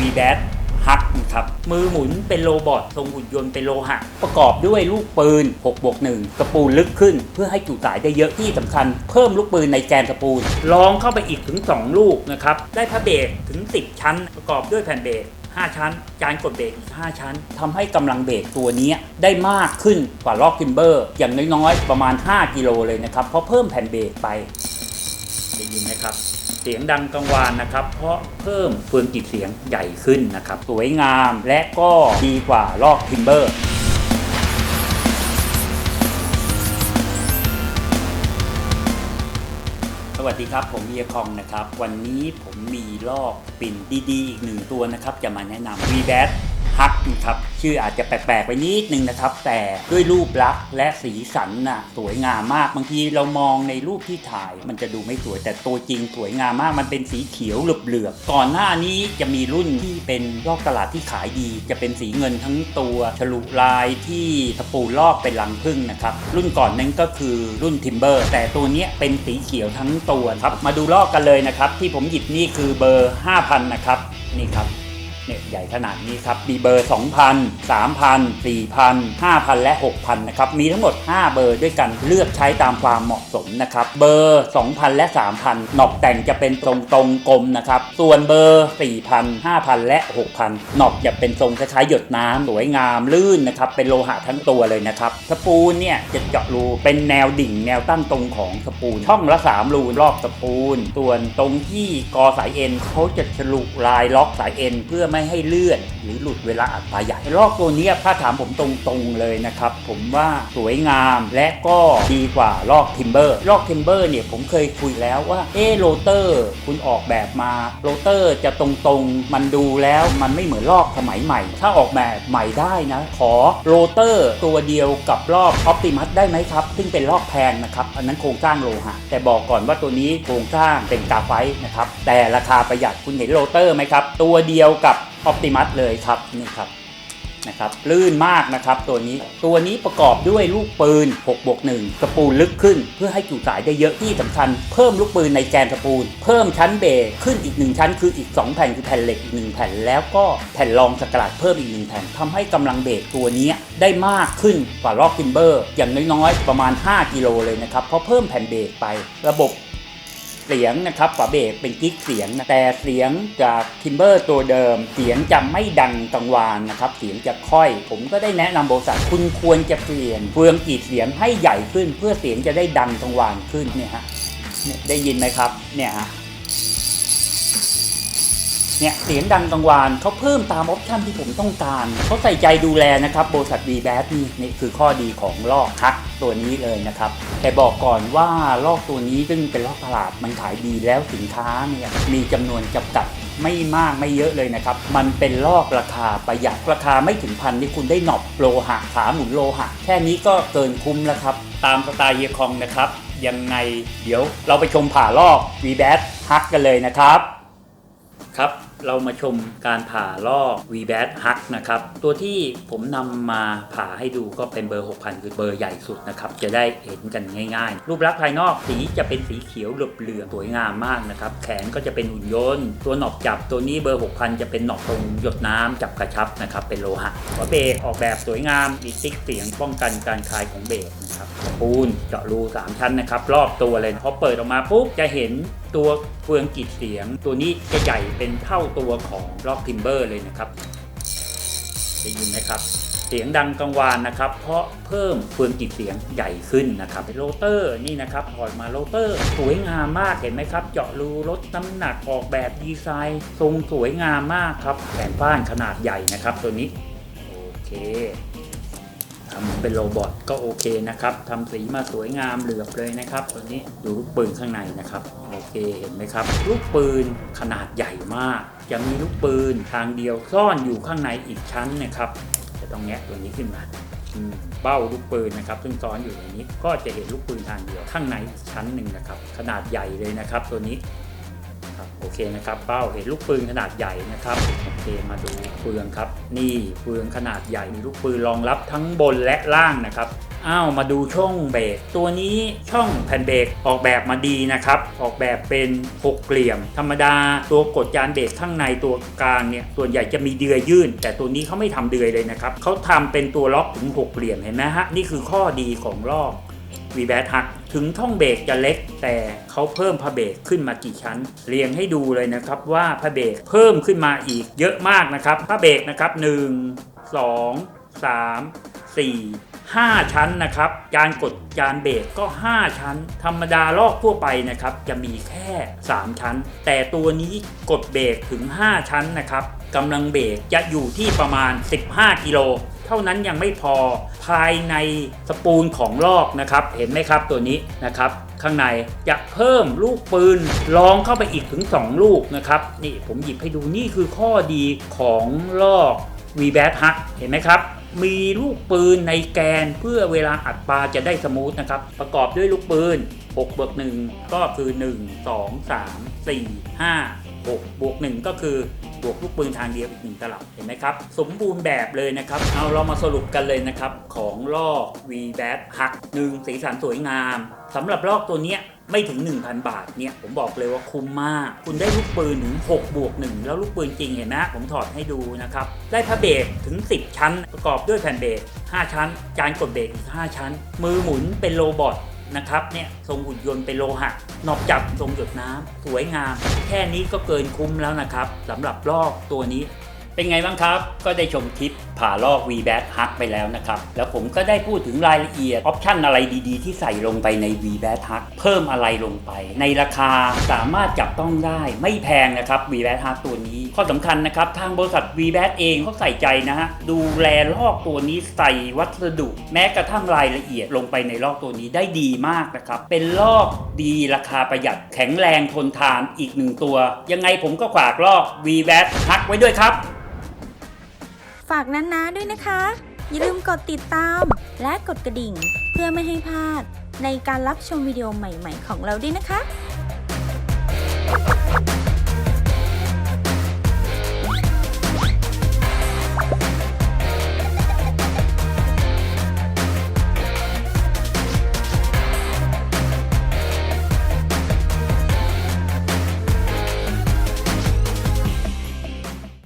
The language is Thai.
v b a t ฮักนะครับมือหมุนเป็นโรบอททรงหุ่นยนต์เป็นโลหะ ประกอบด้วยลูกปืน6บวก1สปูลลึกขึ้น เพื่อให้จุสายได้เยอะที่สำคัญ เพิ่มลูกปืนในแกนสปูลลองเข้าไปอีกถึง 2 ลูกนะครับได้พระเบรกถึง 10 ชั้น ประกอบด้วยแผ่นเบรก5 ชั้น จานกดเบรกอีก 5 ชั้นทำให้กำลังเบรกตัวนี้ได้มากขึ้นกว่าล็อกทิมเบอร์ อย่างน้อยๆ ประมาณ 5 กิโลเลยนะครับ เพราะเพิ่มแผ่นเบรกไปได้ยินไหมครับ เสียงดังกังวานนะครับ เพราะเพิ่มเฟืองกิจเสียงใหญ่ขึ้นนะครับ สวยงามและก็ดีกว่าลอกทิมเบอร์สวัสดีครับ ผมเฮียคองนะครับ วันนี้ผมมีลอกปิ่นดีๆ อีกหนึ่งตัวนะครับ จะมาแนะนำ v b a t ฮักนะครับ ชื่ออาจจะแปลกๆไปนิดนึงนะครับ แต่ด้วยรูปลักษณ์และสีสันน่ะสวยงามมากบางทีเรามองในรูปที่ถ่าย มันจะดูไม่สวยแต่ตัวจริงสวยงามมาก มันเป็นสีเขียวเหลือบๆก่อนหน้านี้จะมีรุ่นที่เป็นลอกตลาดที่ขายดี จะเป็นสีเงินทั้งตัวฉลุลายที่ตะปูลอกเป็นลังพึ่งนะครับ รุ่นก่อนนั้นก็คือรุ่นทิมเบอร์แต่ตัวเนี้ยเป็นสีเขียวทั้งตัวครับมาดูลอกกันเลยนะครับ ที่ผมหยิบนี่คือเบอร์ 5,000 นะครับ นี่ครับ เนี่ยใหญ่ขนาดนี้ครับ มีเบอร์ 2,000 3,000 4,000 5,000 และ 6,000 นะครับ มีทั้งหมด 5 เบอร์ด้วยกันเลือกใช้ตามความเหมาะสมนะครับ เบอร์ 2,000 และ 3,000 หนอกแต่งจะเป็นตรงตรงกลมนะครับ ส่วนเบอร์ 4,000 5,000 และ 6,000 หนอกจะเป็นทรงคล้ายๆหยดน้ำสวยงามลื่นนะครับ เป็นโลหะทั้งตัวเลยนะครับสปูลเนี่ยจะเจาะรูเป็นแนวดิ่งแนวตั้งตรงของสปูลช่องละ3รูรอบสปูลส่วนตรงที่กอสายเอ็นเขาจะฉลุลายล็อกสายเอ็นเพื่อไม่ไม่ให้เลื่อน รือหลุดเวลาอัดปลาใหญ่ลอกตัวนี้ถ้าถามผมตรงๆเลยนะครับ ผมว่าสวยงามและก็ดีกว่าลอกทิมเบอร์ลอกทิมเบอร์เนี่ยผมเคยคุยแล้วว่าเออโรเตอร์คุณออกแบบมาโรเตอร์จะตรงๆมันดูแล้วมันไม่เหมือนลอกสมัยใหม่ ถ้าออกแบบใหม่ได้นะ ขอโรเตอร์ตัวเดียวกับลอกออปติมัสได้ไหมครับ ซึ่งเป็นลอกแพงนะครับ อันนั้นโครงสร้างโลหะ แต่บอกก่อนว่าตัวนี้โครงสร้างเป็นกาไฟนะครับ แต่ราคาประหยัดคุณเห็นโรเตอร์ไหมครับ ตัวเดียวกับ ออ t ติมัสเลยครับนี่ครับนะครับลื่นมากนะครับตัวนี้ตัวนี้ประกอบด้วยลูกปืน6บวก1สปูลลึกขึ้น เพื่อให้จุสายได้เยอะที่สำคัญ เพิ่มลูกปืนในแกนสปูล เพิ่มชั้นเบรขึ้นอีก 1 ชั้น คืออีก 2 แผ่นคือแผ่นเหล็กอีก 1 แผ่น แล้วก็แผ่นรองสกรัดเพิ่มอีก 1 แผ่นทำให้กำลังเบรตัวนี้ได้มากขึ้นกว่าล็อกทิมเบอร์ อย่างน้อยๆประมาณ 5 กิโลเลยนะครับเพราะเพิ่มแผ่นเบรไประบบ เสียงนะครับฝาเบรกเป็นกิ๊กเสียงนะแต่เสียงจากทิมเบอร์ตัวเดิม เสียงจะไม่ดังกังวานนะครับเสียงจะค่อย ผมก็ได้แนะนำบริษัทคุณควรจะเปลี่ยนเฟืองกีดเสียงให้ใหญ่ขึ้น เพื่อเสียงจะได้ดังกังวานขึ้นเนี่ยฮะเนี่ยได้ยินไหมครับเนี่ยฮะ เนี่ยเสียงดังกังวานเขาเพิ่มตามออปชันที่ผมต้องการเขาใส่ใจดูแลนะครับบริษัท v b a t นี่นี่คือข้อดีของลอกฮักตัวนี้เลยนะครับ แต่บอกก่อนว่าลอกตัวนี้ซึ่งเป็นลอกตลาดมันขายดีแล้วสินค้าเนี่ยมีจำนวนจำกัดไม่มากไม่เยอะเลยนะครับ มันเป็นลอกราคาประหยัดราคาไม่ถึงพันนี่คุณได้หนอบโลหะขาหมุนโลหะ แค่นี้ก็เกินคุ้มแล้วครับ ตามสไตล์เฮียคองนะครับ ยังไงเดี๋ยวเราไปชมผ่าลอก v b a t ฮักกันเลยนะครับครับ เรามาชมการผ่าลอก v b a t Hug นะครับ ตัวที่ผมนำมาผ่าให้ดูก็เป็นเบอร์ 6,000 คือเบอร์ใหญ่สุดนะครับ จะได้เห็นกันง่ายๆ รูปลักษณ์ภายนอกสีจะเป็นสีเขียวเหลืองๆสวยงามมากนะครับ แขนก็จะเป็นหุ่นยนต์ ตัวหนอบจับตัวนี้เบอร์ 6,000 จะเป็นหนอบตรงหยดน้ำจับกระชับนะครับ เป็นโลหะหัวเบรกออกแบบสวยงามมีติ๊กเสียงป้องกันการคลายของเบรก นะครับปูนเจาะรูสามชั้นนะครับ รอบตัวเลยพอเปิดออกมาปุ๊บจะเห็นตัวเฟืองกีดเสียง ตัวนี้จะใหญ่เป็นเท่าตัวของล็อกทิมเบอร์เลยนะครับได้ยินไหมครับเสียงดังกังวานนะครับ เพราะเพิ่มเฟืองกีดเสียงใหญ่ขึ้นนะครับเป็นโรเตอร์นี่นะครับถอดมาโรเตอร์ สวยงามมากเห็นไหมครับ เจาะรูลดน้ำหนักออกแบบดีไซน์ ทรงสวยงามมากครับแขนฟ้านขนาดใหญ่นะครับ ตัวนี้ โอเค ทำเป็นโรบอทก็โอเคนะครับทำสีมาสวยงามเหลือบเลยนะครับตัวนี้ดูลูกปืนข้างในนะครับ โอเคเห็นไหมครับ ลูกปืนขนาดใหญ่มาก จะมีลูกปืนทางเดียวซ่อนอยู่ข้างในอีกชั้นนะครับ จะต้องแงะตัวนี้ขึ้นมาเบ้าลูกปืนนะครับ ซึ่งซ้อนอยู่อย่างนี้ก็จะเห็นลูกปืนทางเดียวข้างในชั้นหนึ่งนะครับ ขนาดใหญ่เลยนะครับ ตัวนี้ โอเคนะครับเป้าเห็นลูกปืนขนาดใหญ่นะครับโอเคมาดูเฟืองครับ นี่เฟืองขนาดใหญ่มีลูกปืนรองรับทั้งบนและล่างนะครับอ้าวมาดูช่องเบรกตัวนี้ช่องแผ่นเบรกออกแบบมาดีนะครับ ออกแบบเป็นหกเหลี่ยม ธรรมดาตัวกดจานเบรกข้างในตัวกลางเนี่ยส่วนใหญ่จะมีเดือยยื่น แต่ตัวนี้เขาไม่ทำเดือยเลยนะครับเขาทำเป็นตัวล็อกถึงหกเหลี่ยมเห็นไหมฮะนี่คือข้อดีของลอก วีแบทฮักถึงช่องเบรกจะเล็ก แต่เขาเพิ่มผ้าเบรกขึ้นมากี่ชั้น เรียงให้ดูเลยนะครับว่าผ้าเบรกเพิ่มขึ้นมาอีกเยอะมากนะครับผ้าเบรกนะครับ 1 2 3 4 5 ชั้นนะครับจานกดจานเบรกก็ 5 ชั้น ธรรมดาลอกทั่วไปนะครับ จะมีแค่ 3 ชั้น แต่ตัวนี้กดเบรกถึง 5 ชั้นนะครับกำลังเบรกจะอยู่ที่ประมาณ 15 กิโล เท่านั้นยังไม่พอภายในสปูลของลอกนะครับ เห็นไหมครับตัวนี้นะครับข้างในจะเพิ่มลูกปืนรองเข้าไปอีกถึง 2 ลูกนะครับ นี่ผมหยิบให้ดูนี่คือข้อดีของลอก v b a t Hug เห็นไหมครับ มีลูกปืนในแกนเพื่อเวลาอัดปลาจะได้สมูทนะครับ ประกอบด้วยลูกปืน6บวก1ก็คือ 1 2 3 4 5 6บวก1ก็คือ บวกลูกปืนทางเดียวอีกหนึ่งตลับเห็นไหมครับ สมบูรณ์แบบเลยนะครับ เอาเรามาสรุปกันเลยนะครับ ของลอก v b a t Hug 1สีสันสวยงามสำหรับลอกตัวเนี้ยไม่ถึง 1,000 บาทเนี่ยผมบอกเลยว่าคุ้มมาก คุณได้ลูกปืนถึง6บวก1แล้วลูกปืนจริงเห็นไหมผมถอดให้ดูนะครับ ได้ผ้าเบรกถึง 10 ชั้น ประกอบด้วยแผ่นเบรก5ชั้น จานกดเบรกอีก5ชั้น มือหมุนเป็นโรบอท นะครับเนี่ยทรงหุ่นยนต์เป็นโลหะนอบจับทรงหยดน้ำสวยงาม แค่นี้ก็เกินคุ้มแล้วนะครับสำหรับลอกตัวนี้ เป็นไงบ้างครับ ก็ได้ชมคลิป ผ่าลอก v b a t Hug ไปแล้วนะครับ แล้วผมก็ได้พูดถึงรายละเอียด ออปชันอะไรดีๆ ที่ใส่ลงไปใน v b a t Hug เพิ่มอะไรลงไป ในราคาสามารถจับต้องได้ไม่แพงนะครับ v b a t Hug ตัวนี้ ข้อสำคัญนะครับ ทางบริษัท v b a t เองเขาใส่ใจนะฮะดูแลลอกตัวนี้ใส่วัสดุแม้กระทั่งรายละเอียดลงไปในลอกตัวนี้ได้ดีมากนะครับเป็นลอกดีราคาประหยัดแข็งแรงทนทานอีกหนึ่งตัว ยังไงผมก็ฝากลอก v b a t Hug ไว้ด้วยครับ ฝากนั้นนะด้วยนะคะ อย่าลืมกดติดตาม และกดกระดิ่ง เพื่อไม่ให้พลาด ในการรับชมวิดีโอใหม่ ๆ ของเราด้วยนะคะ